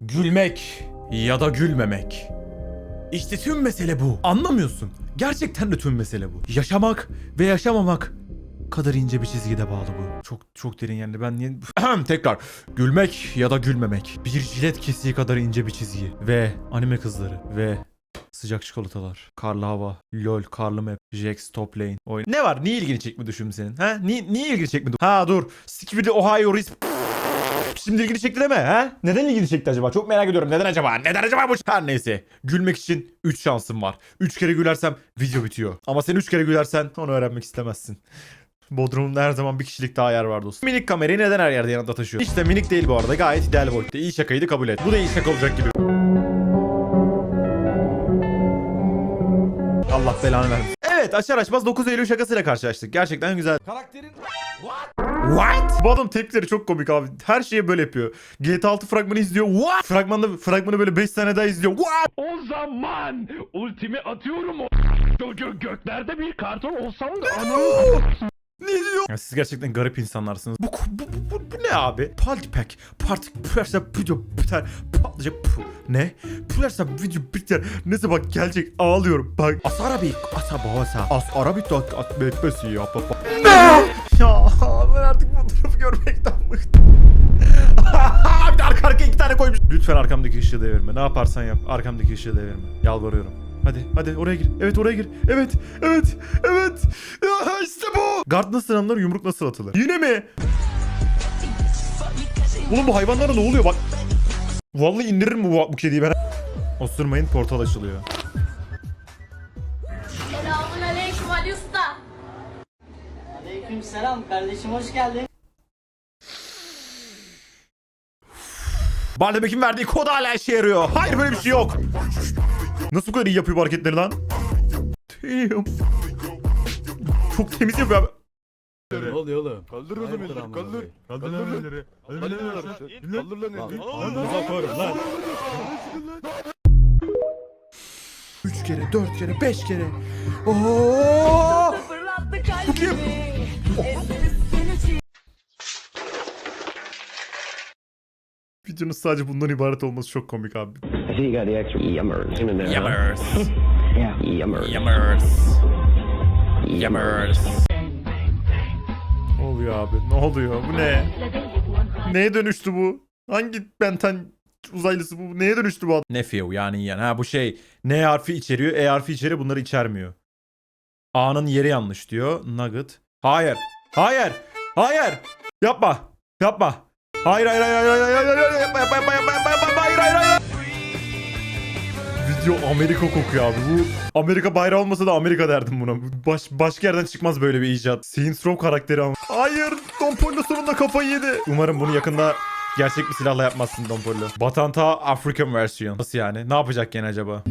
Gülmek ya da gülmemek. İşte tüm mesele bu. Anlamıyorsun. Gerçekten de tüm mesele bu. Yaşamak ve yaşamamak kadar ince bir çizgide bağlı bu. Çok çok derin yani ben niye... Tekrar. Gülmek ya da gülmemek. Bir jilet kesiği kadar ince bir çizgi. Ve anime kızları. Ve sıcak çikolatalar. Karlı hava. LOL, karlı map. Jax, top lane. Oyun. Ne var? Niye ilgini çekmedi şimdi senin? Ha? Niye, niye ilgini çekmedi? Ha dur. Skibidi Ohio Riz... Şimdi ilgini çekti deme ha? Neden ilgini çekti acaba? Çok merak ediyorum. Neden acaba? Neden acaba bu? Her neyse. Gülmek için 3 şansım var. 3 kere gülersem video bitiyor. Ama sen 3 kere gülersen onu öğrenmek istemezsin. Bodrum'da her zaman bir kişilik daha yer var dostum. Minik kamerayı neden her yerde yanında taşıyor? De minik değil bu arada. Gayet ideal boyutta. İyi şakaydı kabul et. Bu da iyi şaka olacak gibi. Allah belanı vermesin. Evet açar açmaz 9 Eylül şakasıyla karşılaştık. Gerçekten güzel. Karakterin What? Bu adam tepkileri çok komik abi. Her şeyi böyle yapıyor. GTA 6 fragmanı izliyor. What? Fragmanı, fragmanı böyle 5 tane daha izliyor. What? O zaman ultimi atıyorum o çocuğu göklerde bir karton olsam da Ne diyor? Ya siz gerçekten garip insanlarsınız. Bu, bu, bu, bu, bu ne abi? Party pack. Party Plerse video biter. Patlayacak. Ne? Plerse video biter. Ne zaman gelecek? Ağlıyorum. Bak. As Arabi. As Abasa. As Arabi to at betmesi ya. Ne? Ya ben artık bu fotoğrafı görmekten bıktım. bir de arka arkaya iki tane koymuş. Lütfen arkamdaki ışığı devirme. Ne yaparsan yap. Arkamdaki ışığı devirme. Yalvarıyorum. Hadi hadi oraya gir. Evet oraya gir. Evet evet evet. Ya, işte bu. Gard nasıl sıramlar yumruk nasıl atılır? Yine mi? Oğlum bu hayvanlara ne oluyor bak. Vallahi indiririm bu, bu kediyi ben. Osurmayın portal açılıyor. Selamun aleyküm Ali Usta. Aleykümselam kardeşim hoş geldin. Bardemek'in verdiği kod hala işe yarıyor. Hayır böyle bir şey yok. Nasıl bu kadar iyi yapıyor bu hareketleri lan? Damn. Çok temiz yapıyor abi. ne oluyor oğlum? Kaldır oğlum Hayırdır elleri kaldır. Kaldır lan elleri. Kaldır lan elleri. Kaldır lan elleri. Alnınıza koyarım lan. Üç kere, dört kere, beş kere. Oo! Fırlattı Bu kim? Videonun sadece bundan ibaret olması çok komik abi. I see you got the extra yummers in there. Yummers. Yeah. Yummers. Yummers. Yummers. Ne oluyor abi? Ne oluyor? Bu ne? Neye dönüştü bu? Hangi benten uzaylısı bu? Neye dönüştü bu adam? Nefew yani yiyen. Ha bu şey N harfi içeriyor, E harfi içeriyor bunları içermiyor. A'nın yeri yanlış diyor. Nugget. Hayır. Hayır. Hayır. Yapma. Yapma. Hayır hayır hayır hayır hayır hayır hayır yapma yapma yapma yapma yapma yapma hayır hayır hayır. Video Amerika kokuyor abi. Bu Amerika bayrağı olmasa da Amerika derdim buna. Bu Baş, başka yerden çıkmaz böyle bir icat. Saints Row karakteri ama. Hayır! Don Pollo sonunda kafayı yedi. Umarım bunu yakında gerçek bir silahla yapmazsın Don Pollo. Batanta African versiyon. Nasıl yani? Ne yapacak gene acaba?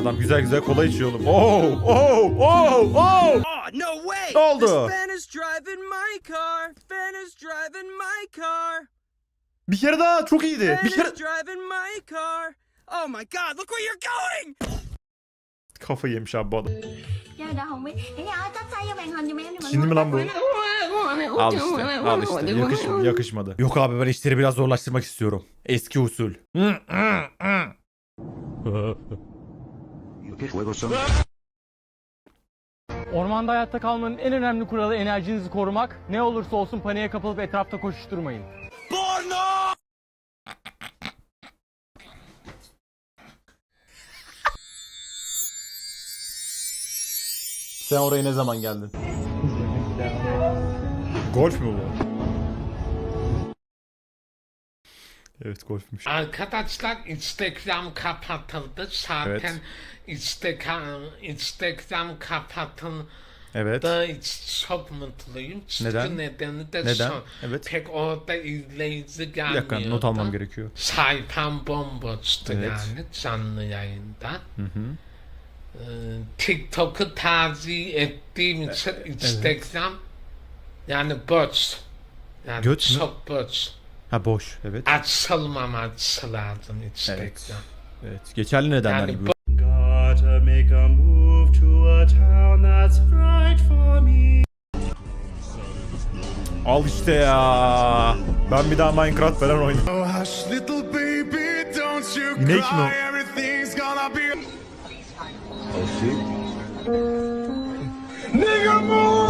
Adam güzel güzel kola içiyor oğlum. Oh! Oh! Oh! Oh! No way! Ne oldu? This fan is driving my car. Fan is driving my car. Bir kere daha çok iyiydi. Fan Bir kere is driving my car. Oh my god, look where you're going! kafayı yemiş abi bu adam. Şimdi mi lan bu? Al işte, al işte. Yakış, yakışmadı. Yok abi ben işleri biraz zorlaştırmak istiyorum. Eski usul. Ormanda hayatta kalmanın en önemli kuralı enerjinizi korumak. Ne olursa olsun paniğe kapılıp etrafta koşuşturmayın. Sen oraya ne zaman geldin? Golf mü bu? Evet golfmüş. Arkadaşlar Instagram kapatıldı. Zaten Evet. Instagram, Instagram kapatıldığı Evet. için çok mutluyum. Çünkü Neden? nedeni de Neden? şu. Evet. Pek orada izleyici Bir gelmiyordu. dakika not almam gerekiyor. Sayfam bomboştu Evet. yani canlı yayında. Hı hı. Ee, TikTok'u tercih ettiğim için Instagram yani boş. Yani Göt mü? çok boş. Ha boş. Evet. Açılmaması lazım Instagram. Evet. Evet. Geçerli nedenler Yani gibi. Gotta make a move to a town that's right for me. Al işte ya. Ben bir daha Minecraft falan oynayayım. Oh hush little baby İnek mi o?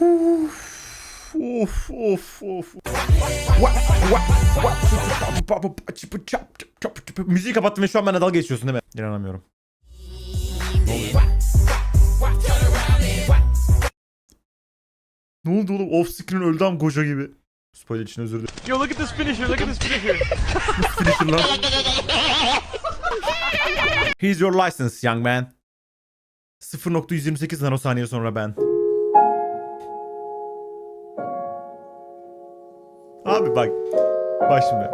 Of of of. Müziği kapattım ve şu an bana dalga geçiyorsun değil mi? İnanamıyorum. Ne oldu oğlum? Off screen öldü am koca gibi. Spoiler için özür dilerim. Yo look at this finisher, look at this finisher. Finisher lan. Here's your license young man. 0.128 nanosaniye sonra ben. Abi bak. Bak şimdi.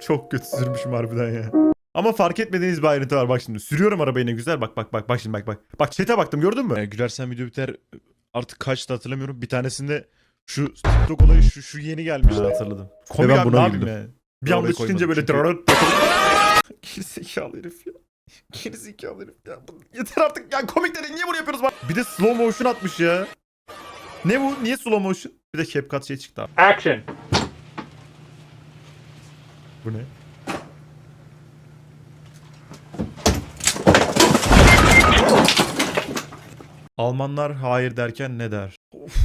Çok kötü sürmüşüm harbiden ya. Ama fark etmediğiniz bir ayrıntı var bak şimdi. Sürüyorum arabayı ne güzel. Bak bak bak bak şimdi bak bak. Bak chat'e baktım gördün mü? Ee, gülersen video biter. Artık kaçtı hatırlamıyorum. Bir tanesinde şu TikTok olayı şu, şu yeni gelmişti hatırladım. Komik ben abi, buna ne yapayım güldüm. ya? Bir anda çıkınca böyle çünkü. Gerizekalı herif ya. Gerizekalı herif ya. Yeter artık ya komikleri niye bunu yapıyoruz bak. Bir de slow motion atmış ya. Ne bu? Niye slow motion? Bir de CapCut şey çıktı abi. Action. Bu ne? Almanlar hayır derken ne der? Of,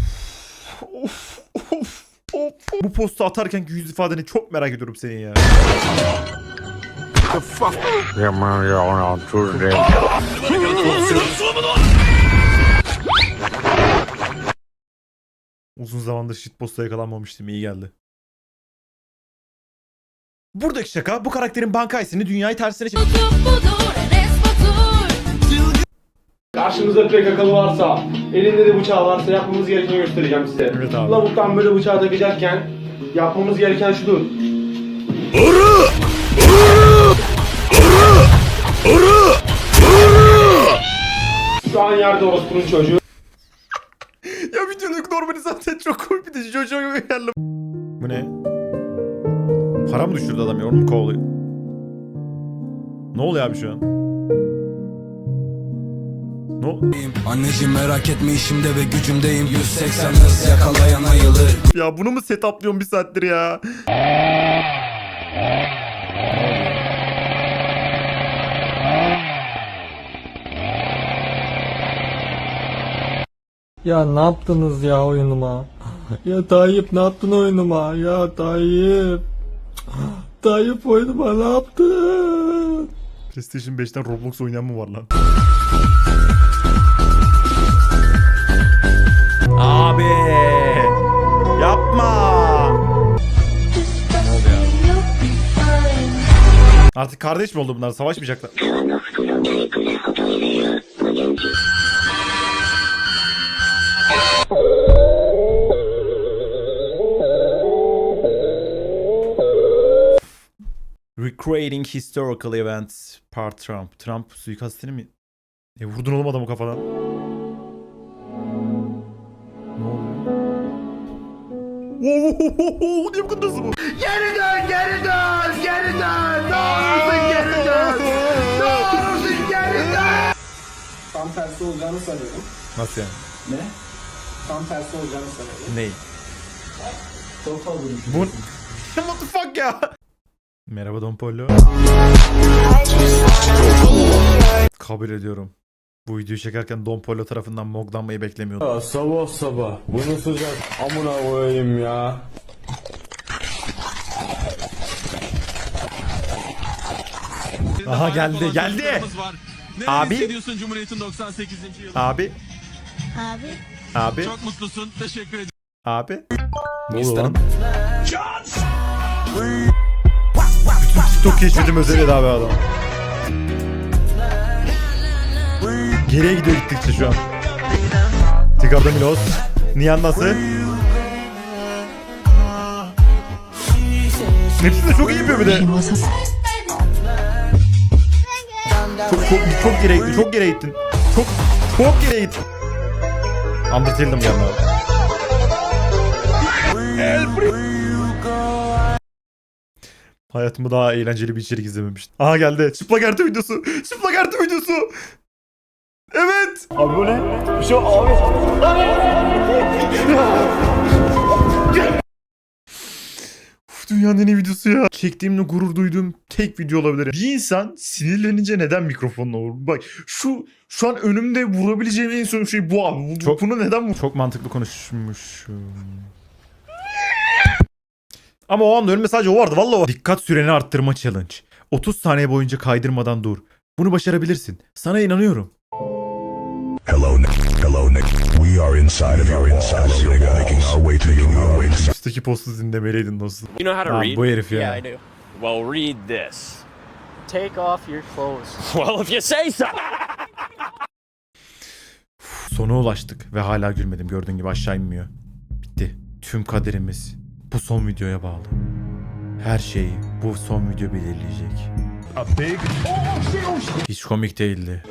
of, of, of. Bu postu atarkenki yüz ifadeni çok merak ediyorum senin ya. Uzun zamandır shitpost'a yakalanmamıştım. iyi geldi. Buradaki şaka bu karakterin bankaysını dünyayı tersine çevir. Karşınızda PKK'lı varsa, elinde de bıçağı varsa yapmamız gerekeni göstereceğim size. Evet abi. Lavuktan böyle bıçağı takacakken yapmamız gereken şudur. Şu an yerde orospunun çocuğu. Ya videonun normali zaten çok komik bir de Jojo geldi. Bu ne? Para mı düşürdü adam ya? Onu mu kovalıyor? Ne oluyor abi şu an? Ne o- Anneciğim merak etme işimde ve gücümdeyim 180 hız yakalayan ayılır Ya bunu mu setuplıyorum bir saattir ya? Ya ne yaptınız ya oyunuma? Ya Tayyip ne yaptın oyunuma? Ya Tayyip. Tayyip oyunuma ne yaptın? PlayStation 5'ten Roblox oynayan mı var lan? Abi yapma. Artık kardeş mi oldu bunlar? Savaşmayacaklar. Recreating historical events part Trump. Trump suikastini mi? E vurdun oğlum adamı kafadan. Ne wow, niye bu kadar hızlı bu? Geri dön, geri dön, geri dön. Ne olursun geri dön. Ne olursun geri dön. Tam tersi olacağını sanıyorum. Nasıl yani? Ne? Tam tersi olacağını sanıyorum. Ney? Çok fazla Bu... What the fuck ya? Merhaba Don Polo. Kabul ediyorum. Bu videoyu çekerken Don Polo tarafından moglanmayı beklemiyordum. Ya sabah sabah. Bu ne sıcak? Amına koyayım ya. Aha geldi geldi. Abi. hissediyorsun Cumhuriyet'in 98. yılı? Abi. Abi. Abi. Çok mutlusun. Teşekkür ederim. Abi. Ne oldu lan? TikTok keşfedim özelliği abi adam. Geriye gidiyor gittikçe şu an. Ricardo Milos. Nihan nasıl? Hepsi de çok iyi yapıyor bir de. Çok, çok, çok geriye gittin, çok geriye gittin. Çok, çok geriye gittin. Undertale'dim bir yandan. Hayatımda daha eğlenceli bir içerik izlememiştim. Aha geldi. Çıplak Ertuğ videosu. Çıplak Ertuğ videosu. Evet. Abi bu ne? Şu abi. Uf, dünyanın en iyi videosu ya. Çektiğimde gurur duyduğum tek video olabilir. Bir insan sinirlenince neden mikrofonla vurur? Bak şu şu an önümde vurabileceğim en son şey bu abi. Bu- Çok- Bunu neden vur? Çok mantıklı konuşmuşum. Ama o anda önümde sadece o vardı. Vallahi o. Dikkat süreni arttırma challenge. 30 saniye boyunca kaydırmadan dur. Bunu başarabilirsin. Sana inanıyorum. Hello Nick, hello Nick We are inside of your inside nigga Making our way to your way to Üstteki postu dinlemeliydin dostum. You know how to Lan read? bu herif ya. Yeah, I do. Well, read this. Take off your clothes. Well, if you say so. Sona ulaştık ve hala gülmedim. Gördüğün gibi aşağı inmiyor. Bitti. Tüm kaderimiz bu son videoya bağlı. Her şeyi bu son video belirleyecek. Hiç komik değildi.